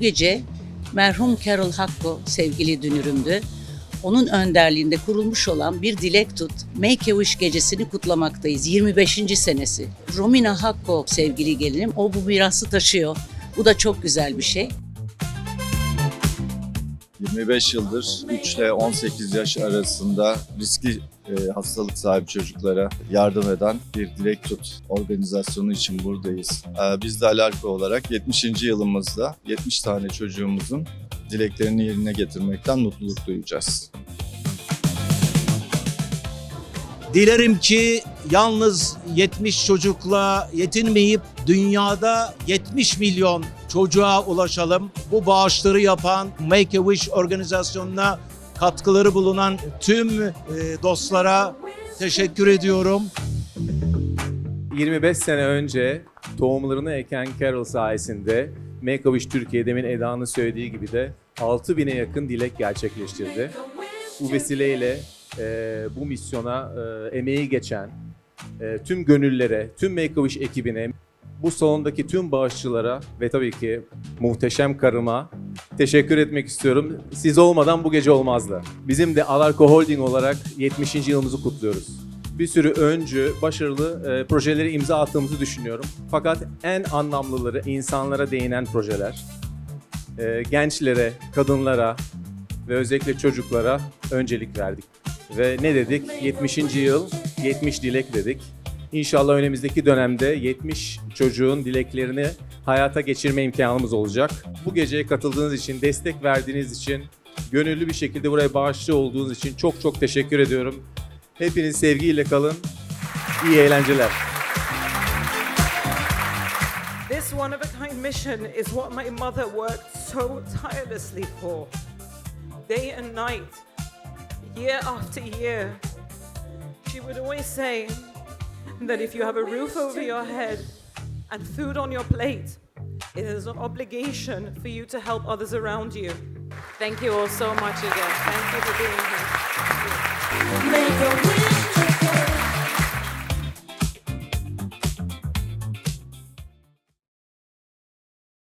gece merhum Carol Hakko sevgili dünürümdü. Onun önderliğinde kurulmuş olan bir Dilek Tut Make a Wish gecesini kutlamaktayız. 25. senesi. Romina Hakko sevgili gelinim o bu mirası taşıyor. Bu da çok güzel bir şey. 25 yıldır 3 ile 18 yaş arasında riskli e, hastalık sahibi çocuklara yardım eden bir Dilek Tut organizasyonu için buradayız. E, biz de Alarko olarak 70. yılımızda 70 tane çocuğumuzun dileklerini yerine getirmekten mutluluk duyacağız. Dilerim ki yalnız 70 çocukla yetinmeyip dünyada 70 milyon çocuğa ulaşalım. Bu bağışları yapan Make a Wish organizasyonuna katkıları bulunan tüm e, dostlara teşekkür ediyorum. 25 sene önce tohumlarını eken Carol sayesinde Make a Wish Türkiye demin Eda'nın söylediği gibi de 6000'e yakın dilek gerçekleştirdi. Bu vesileyle e, bu misyona e, emeği geçen e, tüm gönüllere, tüm Make a Wish ekibine, bu salondaki tüm bağışçılara ve tabii ki muhteşem karıma teşekkür etmek istiyorum. Siz olmadan bu gece olmazdı. Bizim de Alarko Holding olarak 70. yılımızı kutluyoruz bir sürü öncü, başarılı e, projeleri imza attığımızı düşünüyorum. Fakat en anlamlıları insanlara değinen projeler. E, gençlere, kadınlara ve özellikle çocuklara öncelik verdik. Ve ne dedik? 70. yıl, 70 dilek dedik. İnşallah önümüzdeki dönemde 70 çocuğun dileklerini hayata geçirme imkanımız olacak. Bu geceye katıldığınız için, destek verdiğiniz için, gönüllü bir şekilde buraya bağışçı olduğunuz için çok çok teşekkür ediyorum. Hepiniz sevgiyle kalın. İyi eğlenceler. This one of a kind mission is what my mother worked so tirelessly for. Day and night, year after year. She would always say that if you have a roof over your head and food on your plate, it is an obligation for you to help others around you. Thank you all so much again. Thank you for being here.